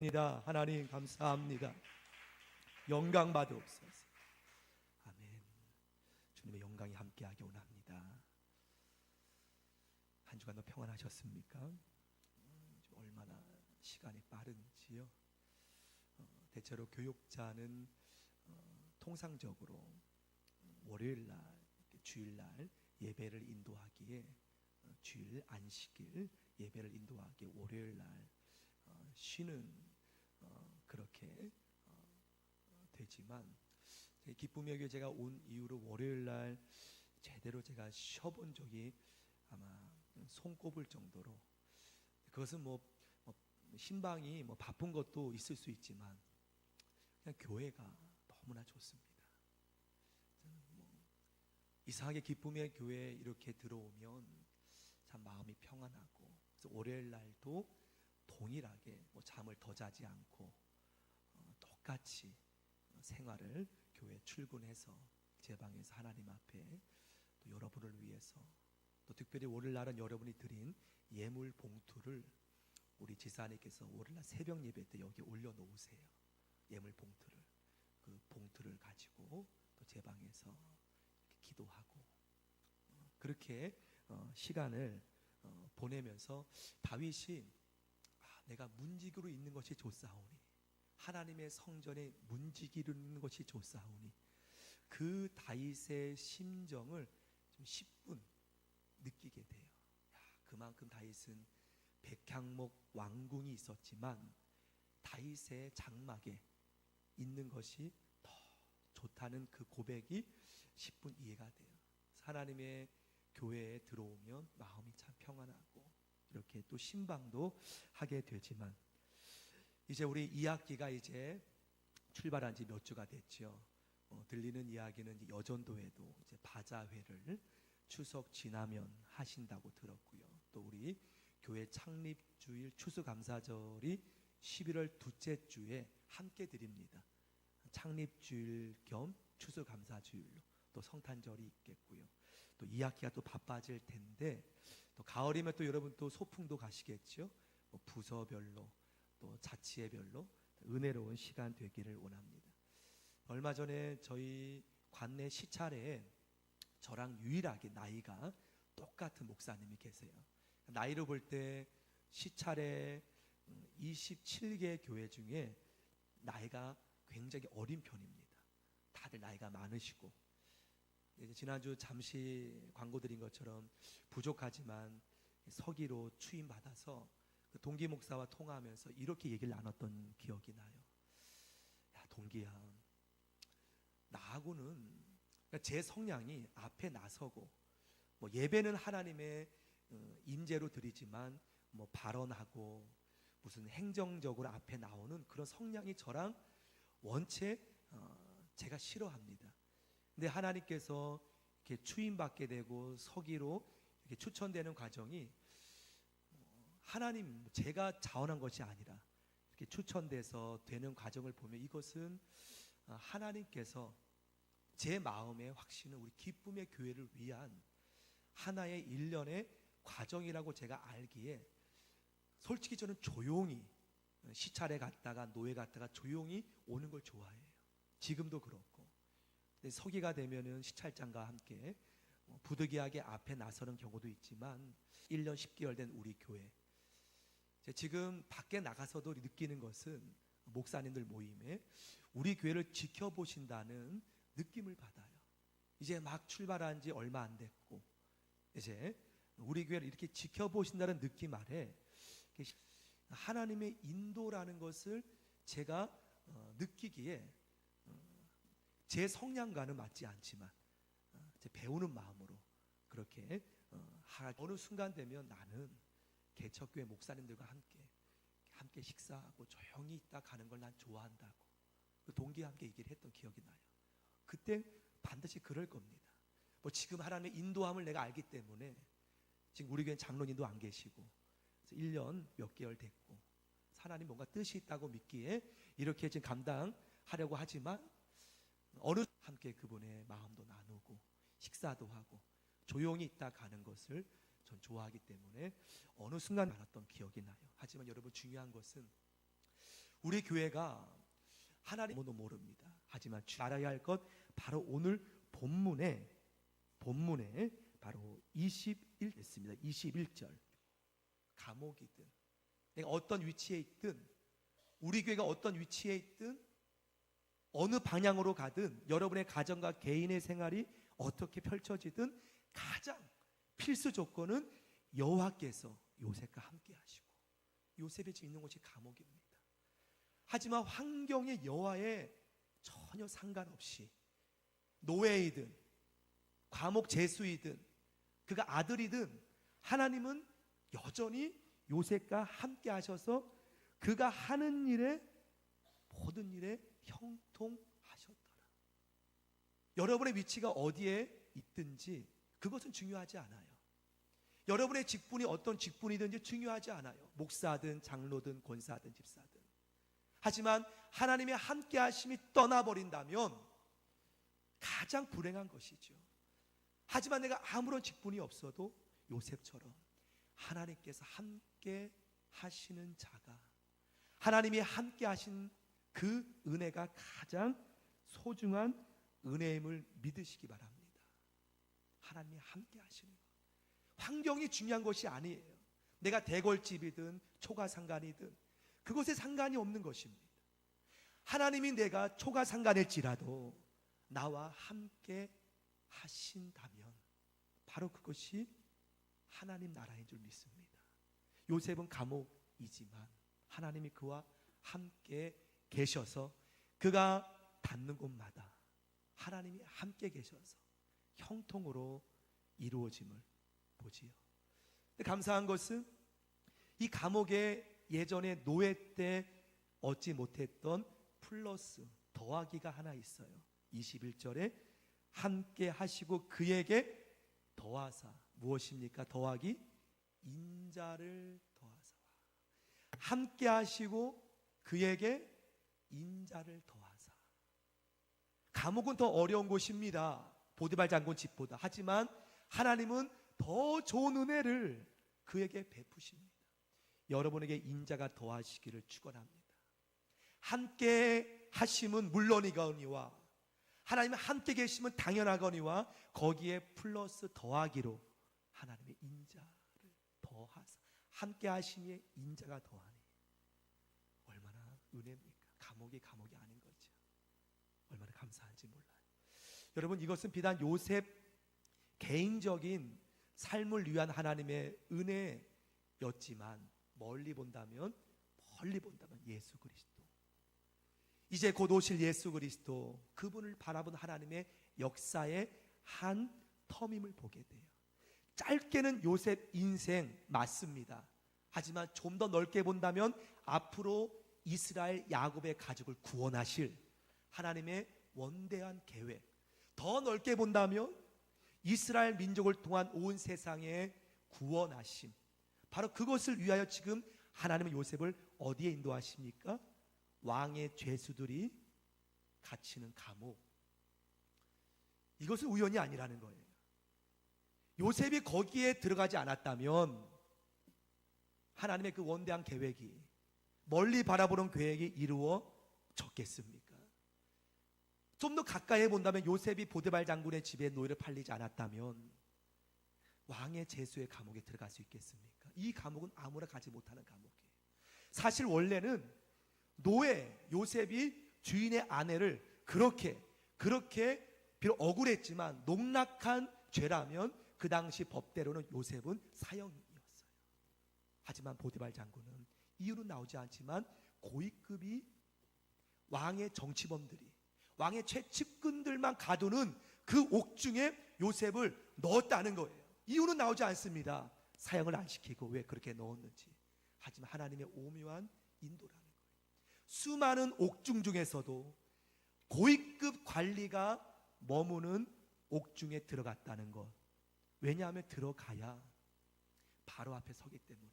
입니다. 하나님 감사합니다. 영광 받으옵소서. 아멘. 주님의 영광이 함께하기 원합니다. 한 주간도 평안하셨습니까? 얼마나 시간이 빠른지요. 어, 대체로 교육자는 어, 통상적으로 월요일 날, 주일 날 예배를 인도하기에 어, 주일 안식일 예배를 인도하기에 월요일 날 어, 쉬는 어, 그렇게 어, 어, 되지만 제 기쁨의 교회 제가 온 이후로 월요일 날 제대로 제가 쉬어본 적이 아마 손꼽을 정도로 그것은 뭐, 뭐 신방이 뭐 바쁜 것도 있을 수 있지만 그냥 교회가 너무나 좋습니다. 뭐 이상하게 기쁨의 교회에 이렇게 들어오면 참 마음이 평안하고 그래서 월요일 날도 동일하게 뭐 잠을 더 자지 않고 어, 똑같이 생활을 교회 출근해서 제 방에서 하나님 앞에 또 여러분을 위해서 또 특별히 월요일 날은 여러분이 드린 예물 봉투를 우리 지사님께서 월요일 날 새벽 예배 때 여기 올려 놓으세요. 예물 봉투를 그 봉투를 가지고 또 제 방에서 기도하고 어, 그렇게 어, 시간을 어, 보내면서 다윗이 아, 내가 문지기로 있는 것이 좋사오니 하나님의 성전에 문지기로 있는 것이 좋사오니 그 다윗의 심정을 좀 10분 느끼게 돼요. 야, 그만큼 다윗은 백향목 왕궁이 있었지만 다윗의 장막에 있는 것이 더 좋다는 그 고백이 10분 이해가 돼요. 하나님의 교회에 들어오면 마음이 참 평안하고 이렇게 또 신방도 하게 되지만 이제 우리 2학기가 이제 출발한 지 몇 주가 됐죠. 어, 들리는 이야기는 여전도에도 이제 바자회를 추석 지나면 하신다고 들었고요. 또 우리 교회 창립 주일 추수감사절이 11월 둘째 주에 함께 드립니다. 창립 주일 겸 추수감사 주일로 또 성탄절이 있겠고요. 또 2학기가 또 바빠질 텐데 또 가을이면 또 여러분 또 소풍도 가시겠죠. 뭐 부서별로 또 자치회별로 은혜로운 시간 되기를 원합니다. 얼마 전에 저희 관내 시찰에 저랑 유일하게 나이가 똑같은 목사님이 계세요. 나이로 볼 때 시찰에 27개 교회 중에 나이가 굉장히 어린 편입니다. 다들 나이가 많으시고 지난주 잠시 광고 드린 것처럼 부족하지만 서기로 추임 받아서 그 동기 목사와 통화하면서 이렇게 얘기를 나눴던 기억이 나요. 야 동기야, 나하고는 그러니까 제 성향이 앞에 나서고 뭐 예배는 하나님의 어, 임재로 드리지만 뭐 발언하고 무슨 행정적으로 앞에 나오는 그런 성향이 저랑 원체 어, 제가 싫어합니다. 근데 하나님께서 이렇게 추임 받게 되고 서기로 이렇게 추천되는 과정이 어, 하나님 제가 자원한 것이 아니라 이렇게 추천돼서 되는 과정을 보면 이것은 어, 하나님께서 제 마음의 확신은 우리 기쁨의 교회를 위한 하나의 일련의 과정이라고 제가 알기에 솔직히 저는 조용히 시찰에 갔다가 노예 갔다가 조용히 오는 걸 좋아해요. 지금도 그렇고. 근데 서기가 되면은 시찰장과 함께 어, 부득이하게 앞에 나서는 경우도 있지만 1년 10개월 된 우리 교회. 이제 지금 밖에 나가서도 느끼는 것은 목사님들 모임에 우리 교회를 지켜보신다는 느낌을 받아요. 이제 막 출발한 지 얼마 안 됐고 이제 우리 교회를 이렇게 지켜보신다는 느낌 아래 하나님의 인도라는 것을 제가 어, 느끼기에 어, 제 성향과는 맞지 않지만 어, 제 배우는 마음으로 그렇게 어느 순간 되면 나는 개척교회 목사님들과 함께 함께 식사하고 조용히 있다 가는 걸 난 좋아한다고 그 동기와 함께 얘기를 했던 기억이 나요. 그때 반드시 그럴 겁니다. 뭐 지금 하나님의 인도함을 내가 알기 때문에 지금 우리 교회 장로님도 안 계시고 1년 몇 개월 됐고 하나님 뭔가 뜻이 있다고 믿기에 이렇게 지금 감당하려고 하지만 어느 함께 그분의 마음도 나누고 식사도 하고 조용히 있다 가는 것을 전 좋아하기 때문에 어느 순간 알았던 기억이 나요. 하지만 여러분 중요한 것은 우리 교회가 하나님도 모릅니다. 하지만 주- 알아야 할 것 바로 오늘 본문에 본문에 바로 21 됐습니다. 21절. 감옥이든 내가 어떤 위치에 있든 우리 교회가 어떤 위치에 있든 어느 방향으로 가든 여러분의 가정과 개인의 생활이 어떻게 펼쳐지든 가장 필수 조건은 여호와께서 요셉과 함께 하시고 요셉이 지금 있는 곳이 감옥입니다. 하지만 환경의 여호와에 전혀 상관없이 노예이든 과목 재수이든 그가 아들이든 하나님은 여전히 요셉과 함께 하셔서 그가 하는 일에 모든 일에 형통하셨더라. 여러분의 위치가 어디에 있든지 그것은 중요하지 않아요. 여러분의 직분이 어떤 직분이든지 중요하지 않아요. 목사든 장로든 권사든 집사든. 하지만 하나님의 함께 하심이 떠나버린다면 가장 불행한 것이죠. 하지만 내가 아무런 직분이 없어도 요셉처럼 하나님께서 함께 하시는 자가 하나님이 함께 하신 그 은혜가 가장 소중한 은혜임을 믿으시기 바랍니다. 하나님이 함께 하시는 것. 환경이 중요한 것이 아니에요. 내가 대궐집이든 초가상간이든 그것에 상관이 없는 것입니다. 하나님이 내가 초가상간일지라도 나와 함께 하신다면 바로 그것이 하나님 나라인 줄 믿습니다. 요셉은 감옥이지만 하나님이 그와 함께 계셔서 그가 닿는 곳마다 하나님이 함께 계셔서 형통으로 이루어짐을 보지요. 감사한 것은 이 감옥에 예전에 노예 때 얻지 못했던 플러스 더하기가 하나 있어요. 21절에 함께 하시고 그에게 더하사 무엇입니까? 더하기 인자를 더하사 함께 하시고 그에게 인자를 더하사 감옥은 더 어려운 곳입니다. 보디발 장군 집보다 하지만 하나님은 더 좋은 은혜를 그에게 베푸십니다. 여러분에게 인자가 더하시기를 축원합니다. 함께 하심은 물론이거니와 하나님 함께 계시면 당연하거니와 거기에 플러스 더하기로 하나님의 인자를 더하사 함께 하심에 인자가 더하니 얼마나 은혜입니까? 감옥이 감옥이 아닌 거죠. 얼마나 감사한지 몰라요. 여러분 이것은 비단 요셉 개인적인 삶을 위한 하나님의 은혜였지만 멀리 본다면 멀리 본다면 예수 그리스도 이제 곧 오실 예수 그리스도 그분을 바라본 하나님의 역사의 한 터밈을 보게 돼요. 짧게는 요셉 인생 맞습니다. 하지만 좀 더 넓게 본다면 앞으로 이스라엘 야곱의 가족을 구원하실 하나님의 원대한 계획. 더 넓게 본다면 이스라엘 민족을 통한 온 세상에 구원하심. 바로 그것을 위하여 지금 하나님은 요셉을 어디에 인도하십니까? 왕의 죄수들이 갇히는 감옥. 이것은 우연이 아니라는 거예요. 요셉이 거기에 들어가지 않았다면 하나님의 그 원대한 계획이 멀리 바라보는 계획이 이루어졌겠습니까? 좀 더 가까이 본다면 요셉이 보드발 장군의 집에 노예를 팔리지 않았다면 왕의 제수의 감옥에 들어갈 수 있겠습니까? 이 감옥은 아무나 가지 못하는 감옥이에요. 사실 원래는 노예 요셉이 주인의 아내를 그렇게 그렇게 비록 억울했지만 농락한 죄라면 그 당시 법대로는 요셉은 사형이었어요. 하지만 보디발 장군은 이유는 나오지 않지만 고위급이 왕의 정치범들이 왕의 최측근들만 가두는 그 옥중에 요셉을 넣었다는 거예요. 이유는 나오지 않습니다. 사형을 안 시키고 왜 그렇게 넣었는지. 하지만 하나님의 오묘한 인도라는 거예요. 수많은 옥중 중에서도 고위급 관리가 머무는 옥중에 들어갔다는 것. 왜냐하면 들어가야 바로 앞에 서기 때문에.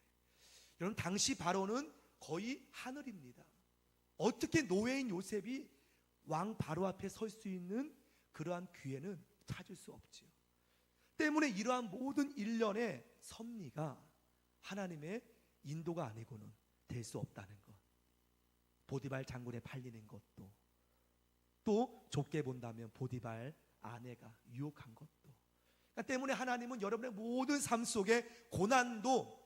여러분 당시 바로는 거의 하늘입니다. 어떻게 노예인 요셉이 왕 바로 앞에 설 수 있는 그러한 기회는 찾을 수 없지요. 때문에 이러한 모든 일련의 섭리가 하나님의 인도가 아니고는 될 수 없다는 것. 보디발 장군에 팔리는 것도 또 좁게 본다면 보디발 아내가 유혹한 것도 그러니까 때문에 하나님은 여러분의 모든 삶 속에 고난도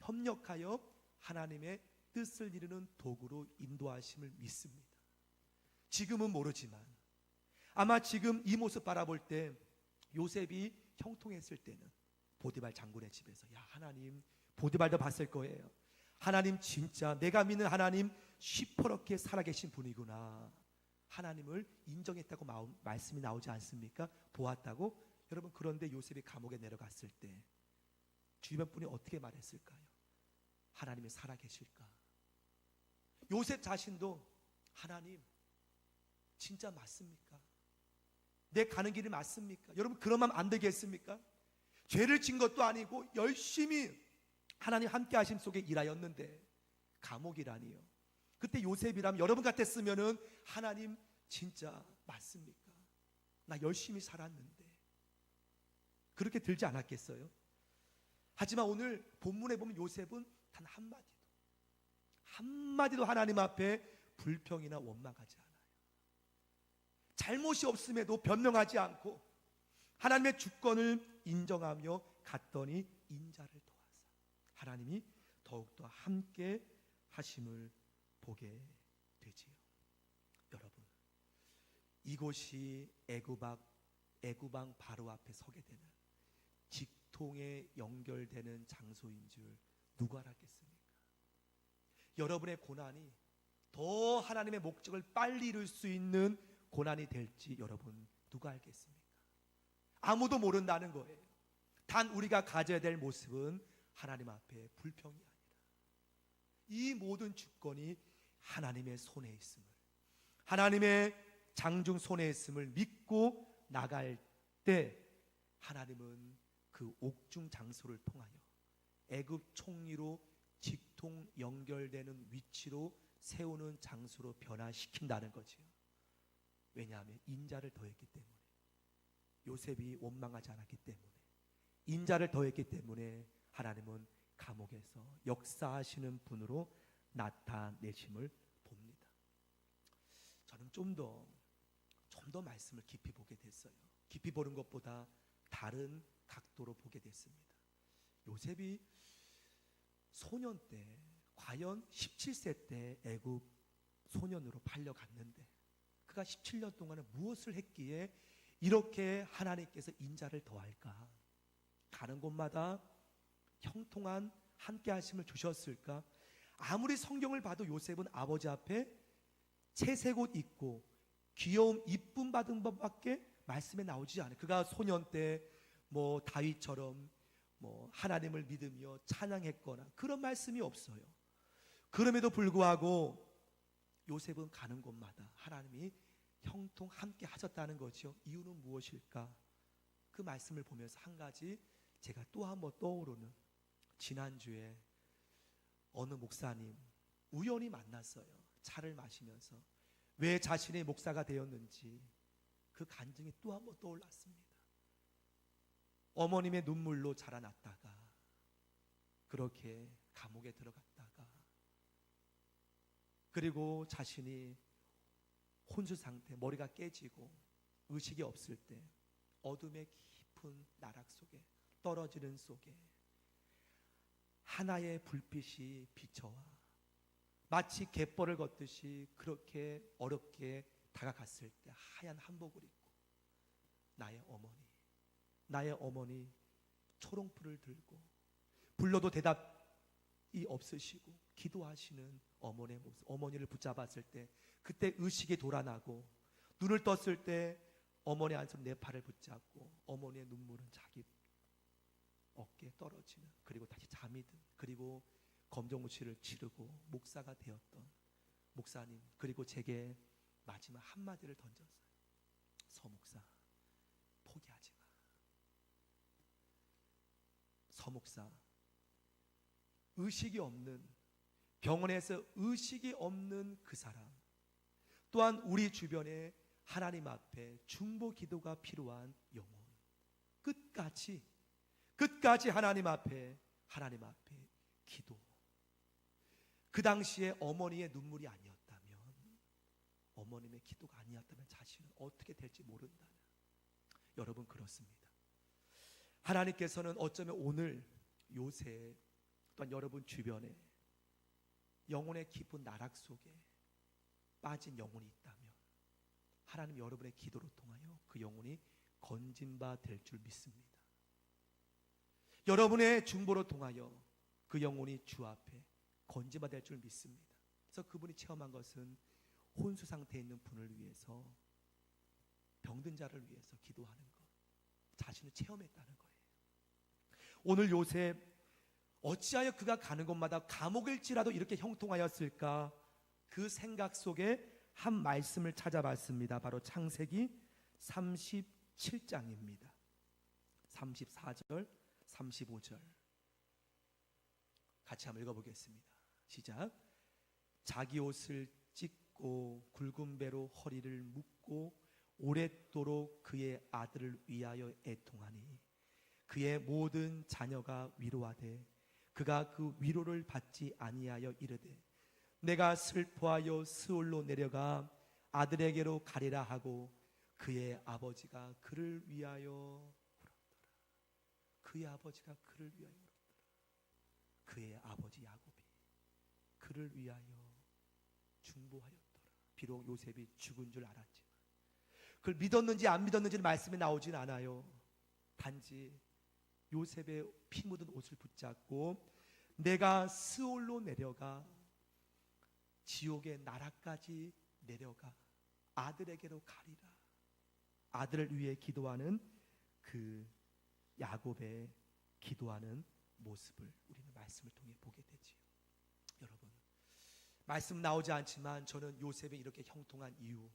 협력하여 하나님의 뜻을 이루는 도구로 인도하심을 믿습니다. 지금은 모르지만 아마 지금 이 모습 바라볼 때 요셉이 형통했을 때는 보디발 장군의 집에서 야 하나님 보디발도 봤을 거예요. 하나님 진짜 내가 믿는 하나님 시퍼렇게 살아계신 분이구나. 하나님을 인정했다고 마음, 말씀이 나오지 않습니까? 보았다고 여러분 그런데 요셉이 감옥에 내려갔을 때 주변 분이 어떻게 말했을까요? 하나님이 살아계실까? 요셉 자신도 하나님 진짜 맞습니까? 내 가는 길이 맞습니까? 여러분 마음 안 되겠습니까? 죄를 진 것도 아니고 열심히 하나님 함께 하심 속에 일하였는데 감옥이라니요. 그때 요셉이라면 여러분 같았으면은 하나님 진짜 맞습니까? 나 열심히 살았는데 그렇게 들지 않았겠어요? 하지만 오늘 본문에 보면 요셉은 단 한마디도 한마디도 하나님 앞에 불평이나 원망하지 않아요. 잘못이 없음에도 변명하지 않고 하나님의 주권을 인정하며 갔더니 인자를 도와서 하나님이 더욱더 함께 하심을 보게 되지요. 여러분 이곳이 애구박 애구방 바로 앞에 서게 되는 직통에 연결되는 장소인 줄 누가 알았겠습니까? 여러분의 고난이 더 하나님의 목적을 빨리 이룰 수 있는 고난이 될지 여러분 누가 알겠습니까? 아무도 모른다는 거예요. 단 우리가 가져야 될 모습은 하나님 앞에 불평이 아니라 이 모든 주권이 하나님의 손에 있음을 하나님의 장중 손에 있음을 믿고 나갈 때 하나님은 그 옥중 장소를 통하여 애굽 총리로 직통 연결되는 위치로 세우는 장소로 변화시킨다는 거지요. 왜냐하면 인자를 더했기 때문에 요셉이 원망하지 않았기 때문에 인자를 더했기 때문에 하나님은 감옥에서 역사하시는 분으로 나타내심을 봅니다. 저는 좀 더 좀 더 말씀을 깊이 보게 됐어요. 깊이 보는 것보다 다른 각도로 보게 됐습니다. 요셉이 소년 때 과연 17세 때 애굽 소년으로 팔려갔는데 그가 17년 동안에 무엇을 했기에 이렇게 하나님께서 인자를 더할까? 가는 곳마다 형통한 함께 하심을 주셨을까? 아무리 성경을 봐도 요셉은 아버지 앞에 채색 옷 입고 귀여움 이쁨 받은 법밖에 말씀에 나오지 않아요. 그가 소년 때 뭐 다윗처럼 뭐 하나님을 믿으며 찬양했거나 그런 말씀이 없어요. 그럼에도 불구하고 요셉은 가는 곳마다 하나님이 형통 함께 하셨다는 거죠. 이유는 무엇일까? 그 말씀을 보면서 한 가지 제가 또 한 번 떠오르는 지난주에 어느 목사님 우연히 만났어요. 차를 마시면서 왜 자신의 목사가 되었는지 그 간증이 또 한 번 떠올랐습니다. 어머님의 눈물로 자라났다가 그렇게 감옥에 들어갔다가 그리고 자신이 혼수 상태, 머리가 깨지고 의식이 없을 때 어둠의 깊은 나락 속에 떨어지는 속에 하나의 불빛이 비쳐와 마치 갯벌을 걷듯이 그렇게 어렵게 다가갔을 때 하얀 한복을 입고 나의 어머니, 나의 어머니 초롱불을 들고 불러도 대답 이 없으시고 기도하시는 어머니의 모습, 어머니를 붙잡았을 때 그때 의식이 돌아나고 눈을 떴을 때 어머니 안손 내 팔을 붙잡고 어머니의 눈물은 자기 어깨에 떨어지는 그리고 다시 잠이 든 그리고 검정무치를 치르고 목사가 되었던 목사님 그리고 제게 마지막 한마디를 던졌어요. 서목사 포기하지 마. 서목사 의식이 없는 병원에서 의식이 없는 그 사람. 또한 우리 주변에 하나님 앞에 중보 기도가 필요한 영혼. 끝까지 끝까지 하나님 앞에 하나님 앞에 기도. 그 당시에 어머니의 눈물이 아니었다면 어머님의 기도가 아니었다면 자신은 어떻게 될지 모른다는 여러분 그렇습니다. 하나님께서는 어쩌면 오늘 요새 또한 여러분 주변에 영혼의 깊은 나락 속에 빠진 영혼이 있다면 하나님 여러분의 기도로 통하여 그 영혼이 건진 바 될 줄 믿습니다. 여러분의 중보로 통하여 그 영혼이 주 앞에 건진 바 될 줄 믿습니다. 그래서 그분이 체험한 것은 혼수 상태에 있는 분을 위해서 병든 자를 위해서 기도하는 것 자신을 체험했다는 거예요. 오늘 요셉 어찌하여 그가 가는 곳마다 감옥일지라도 이렇게 형통하였을까 그 생각 속에 한 말씀을 찾아봤습니다. 바로 창세기 37장입니다. 34절, 35절. 같이 한번 읽어보겠습니다. 시작. 자기 옷을 찢고 굵은 배로 허리를 묶고 오랫도록 그의 아들을 위하여 애통하니 그의 모든 자녀가 위로하되 그가 그 위로를 받지 아니하여 이르되 내가 슬퍼하여 스올로 내려가 아들에게로 가리라 하고 그의 아버지가 그를 위하여 울었더라. 그의 아버지가 그를 위하여 울었더라. 그의 아버지 야곱이 그를 위하여 중보하였더라. 비록 요셉이 죽은 줄 알았지만 그걸 믿었는지 안 믿었는지는 말씀에 나오진 않아요. 단지 요셉의 피 묻은 옷을 붙잡고 내가 스올로 내려가 지옥의 나라까지 내려가 아들에게로 가리라. 아들을 위해 기도하는 그 야곱의 기도하는 모습을 우리는 말씀을 통해 보게 되지요. 여러분, 말씀 나오지 않지만 저는 요셉이 이렇게 형통한 이유,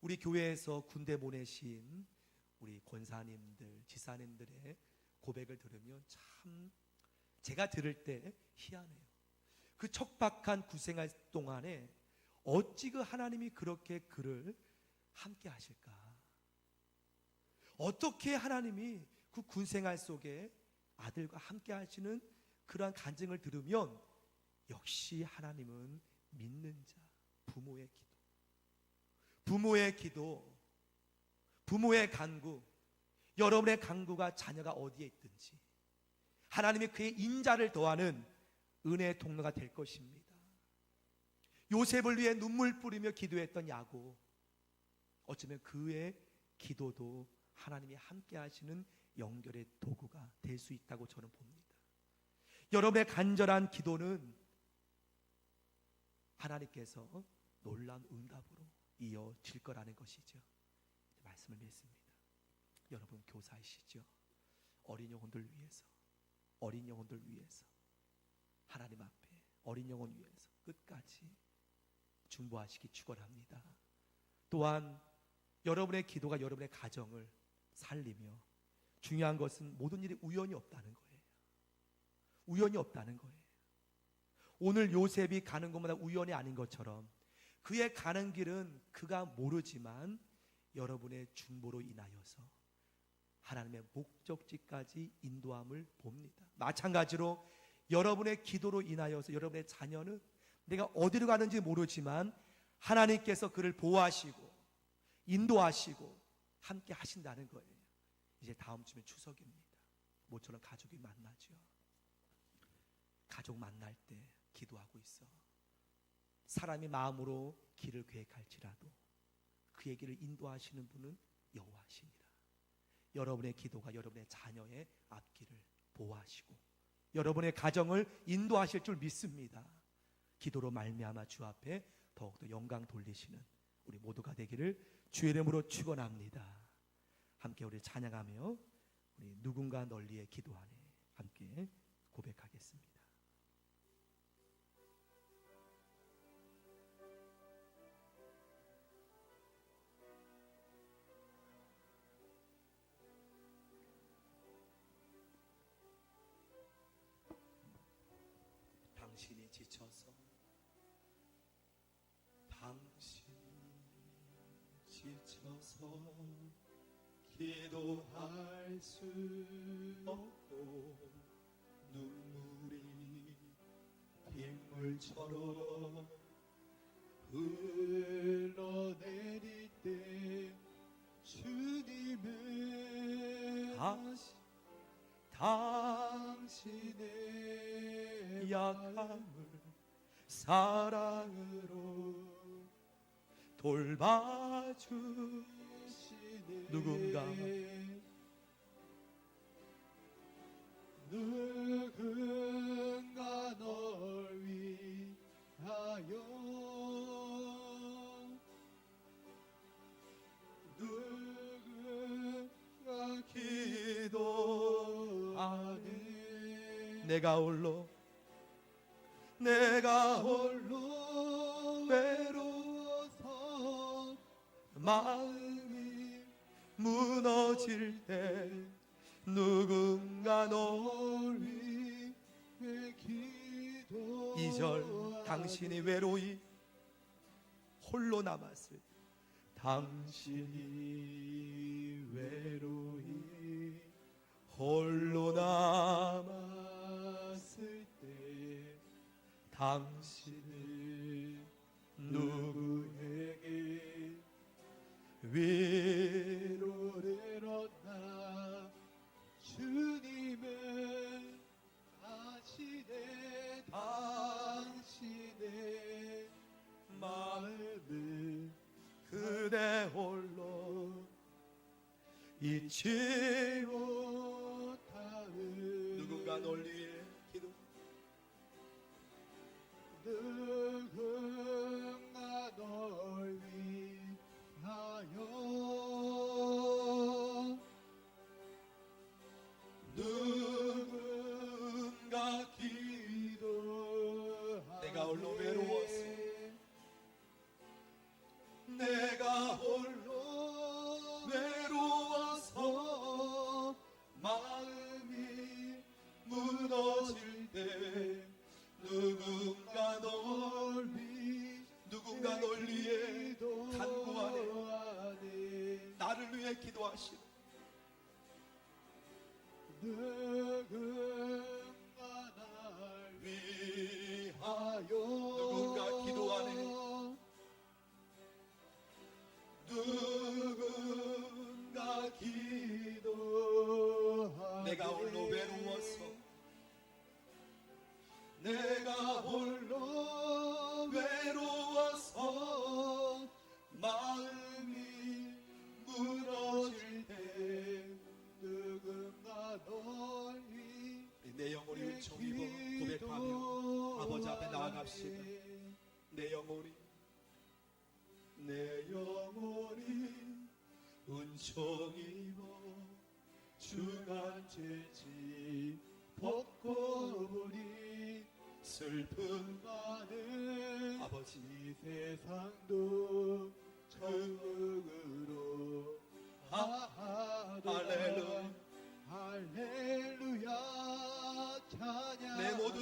우리 교회에서 군대 보내신 우리 권사님들, 지사님들의 고백을 들으면 참 제가 들을 때 희한해요. 그 척박한 구생활 동안에 어찌 그 하나님이 그렇게 그를 함께 하실까? 어떻게 하나님이 그 군생활 속에 아들과 함께 하시는 그러한 간증을 들으면 역시 하나님은 믿는 자, 부모의 기도. 부모의 기도, 부모의 간구, 여러분의 간구가 자녀가 어디에 있든지 하나님이 그의 인자를 더하는 은혜의 통로가 될 것입니다. 요셉을 위해 눈물 뿌리며 기도했던 야곱, 어쩌면 그의 기도도 하나님이 함께 하시는 연결의 도구가 될 수 있다고 저는 봅니다. 여러분의 간절한 기도는 하나님께서 놀라운 응답으로 이어질 거라는 것이죠. 말씀을 맺습니다. 여러분 교사이시죠? 어린 영혼들 위해서, 어린 영혼들 위해서, 하나님 앞에 어린 영혼 위해서 끝까지 중보하시기 축원합니다. 또한 여러분의 기도가 여러분의 가정을 살리며 중요한 것은 모든 일이 우연이 없다는 거예요. 우연이 없다는 거예요. 오늘 요셉이 가는 곳마다 우연이 아닌 것처럼 그의 가는 길은 그가 모르지만 여러분의 중보로 인하여서 하나님의 목적지까지 인도함을 봅니다. 마찬가지로 여러분의 기도로 인하여서 여러분의 자녀는 내가 어디로 가는지 모르지만 하나님께서 그를 보호하시고 인도하시고 함께 하신다는 거예요. 이제 다음 주면 추석입니다. 모처럼 가족이 만나죠. 가족 만날 때 기도하고 있어. 사람이 마음으로 길을 계획할지라도 그의 길을 인도하시는 분은 여호와시니라. 여러분의 기도가 여러분의 자녀의 앞길을 보호하시고 여러분의 가정을 인도하실 줄 믿습니다. 기도로 말미암아 주 앞에 더욱더 영광 돌리시는 우리 모두가 되기를 주의 이름으로 축원합니다. 함께 우리 찬양하며 우리 누군가 널리에 기도하네 함께 고백하겠습니다. 주셔서. 기도할 수 없고 눈물이 빗물처럼 흘러내릴 때 주님의 다시 당신의 약함을 사랑으로 돌봐주 누군가? 누군가 널 위하여. 누군가 기도하네. 내가 홀로 내가 홀로 마음이 무너질 때 누군가 널 위해 기도 2절 당신이 외로이 홀로 남았을 때 당신이 외로이 홀로 남았을 때 당신 위로 위로를 얻나 주님은 아시네 당신의 마음을 그대 홀로 잊지 못하는 누군가 널위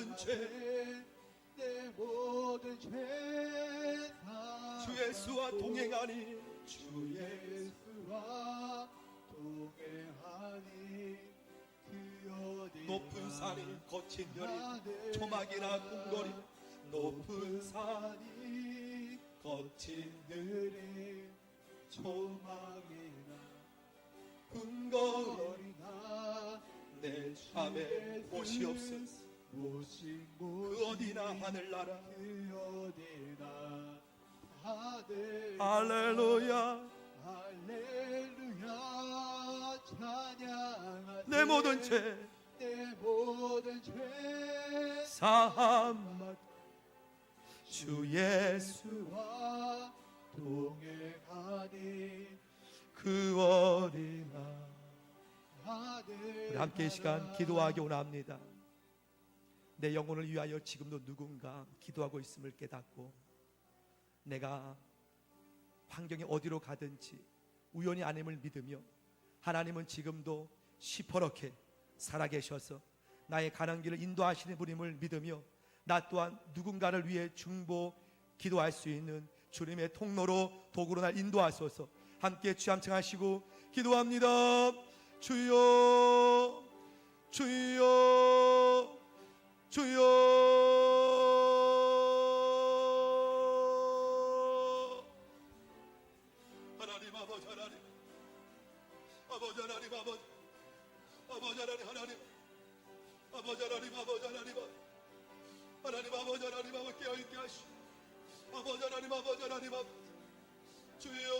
모든 죄. 내 모든 죄 사. 주 예수와 동행하니 주 예수와 동행하니 높은 산이 거친 열이 초막이나 궁궐이 높은 산이 거친 들이 초막이나 궁궐이 거리나 내 참에 못이 없었 어 못이 그 어디나 하늘나라. 그 어디나 하늘 할렐루야. 할렐루야. 찬양하세. 내 모든 죄. 내 모든 죄. 사함. 주 예수 예수와 동행하니 그 어디나 하늘 우리 함께 이 시간 기도하기 원합니다 내 영혼을 위하여 지금도 누군가 기도하고 있음을 깨닫고 내가 환경이 어디로 가든지 우연히 아님을 믿으며 하나님은 지금도 시퍼렇게 살아계셔서 나의 가는 길을 인도하시는 분임을 믿으며 나 또한 누군가를 위해 중보 기도할 수 있는 주님의 통로로 도구로 날 인도하소서. 함께 주함청하시고 기도합니다. 주여 주여 주여. 하나님 아버지 하나님. 아버지 하나님 아버지. 아버지 하나님 하나님. 아버지 하나님 아버지 하나님. 하나님 아버지 하나님 아버지 깨어있게 하시고 아버지 하나님 아버지 하나님 아버지. 주여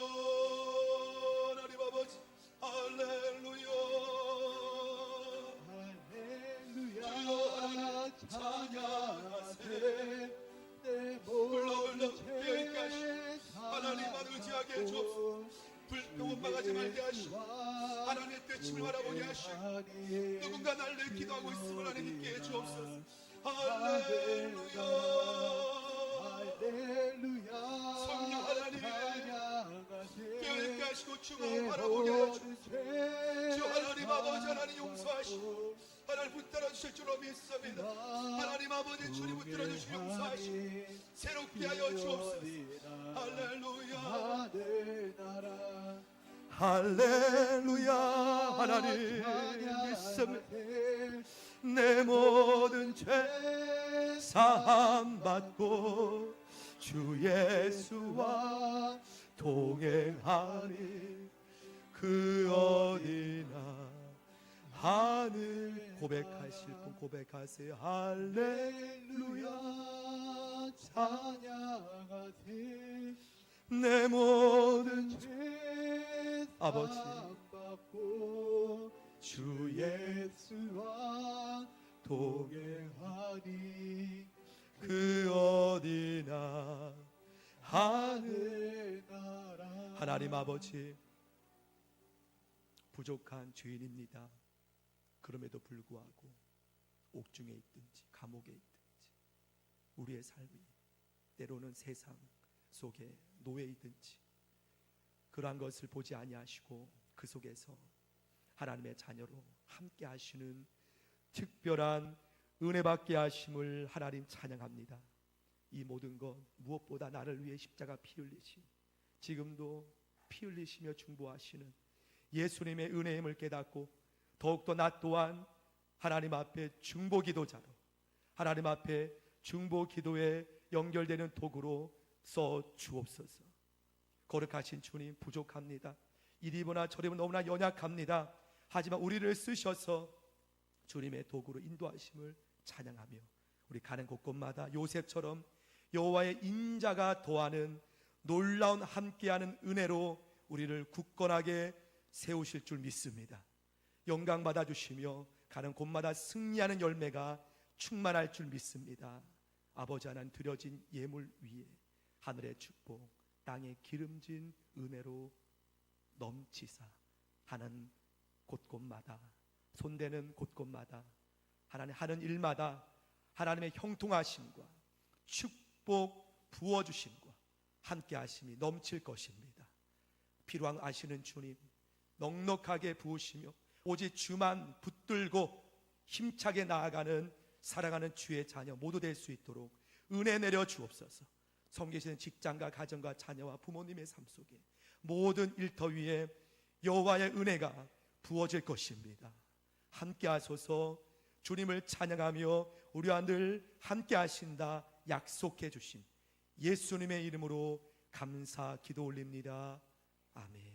주실 줄로 믿습니다. 하나님 아버지 주님 붙들어 주시고 용서하시고 새롭게 하여 주옵소서. 할렐루야. 할렐루야. 하나님 믿습니다. 내 모든 죄 사함 받고 주 예수와 동행하니 그 어디나 하늘 고백하실 분 고백하세요. 할렐루야. 찬양하세 내 모든 죄죄 아버지. 받고 주 예수 예수와 동행하니 그 어디나 하늘 나라 하나님 아버지. 부족한 죄인입니다. 그럼에도 불구하고 옥중에 있든지 감옥에 있든지 우리의 삶이 때로는 세상 속에 노예이든지 그러한 것을 보지 아니하시고 그 속에서 하나님의 자녀로 함께 하시는 특별한 은혜 받게 하심을 하나님 찬양합니다. 이 모든 것 무엇보다 나를 위해 십자가 피 흘리신 지금도 피 흘리시며 중보하시는 예수님의 은혜의 힘을 깨닫고 더욱더 나 또한 하나님 앞에 중보 기도자로 하나님 앞에 중보 기도에 연결되는 도구로 써 주옵소서. 거룩하신 주님 부족합니다. 이리보나 저리보나 너무나 연약합니다. 하지만 우리를 쓰셔서 주님의 도구로 인도하심을 찬양하며 우리 가는 곳곳마다 요셉처럼 여호와의 인자가 도하는 놀라운 함께하는 은혜로 우리를 굳건하게 세우실 줄 믿습니다. 영광 받아 주시며 가는 곳마다 승리하는 열매가 충만할 줄 믿습니다. 아버지 하나님 드려진 예물 위에 하늘의 축복, 땅의 기름진 은혜로 넘치사 하는 곳곳마다 손대는 곳곳마다 하나님 하는 일마다 하나님의 형통하심과 축복 부어 주심과 함께 하심이 넘칠 것입니다. 필요한 아시는 주님 넉넉하게 부으시며 오직 주만 붙들고 힘차게 나아가는 살아가는 주의 자녀 모두 될 수 있도록 은혜 내려 주옵소서. 섬기시는 직장과 가정과 자녀와 부모님의 삶 속에 모든 일터 위에 여호와의 은혜가 부어질 것입니다. 함께 하소서 주님을 찬양하며 우리와 늘 함께 하신다 약속해 주신 예수님의 이름으로 감사 기도 올립니다. 아멘.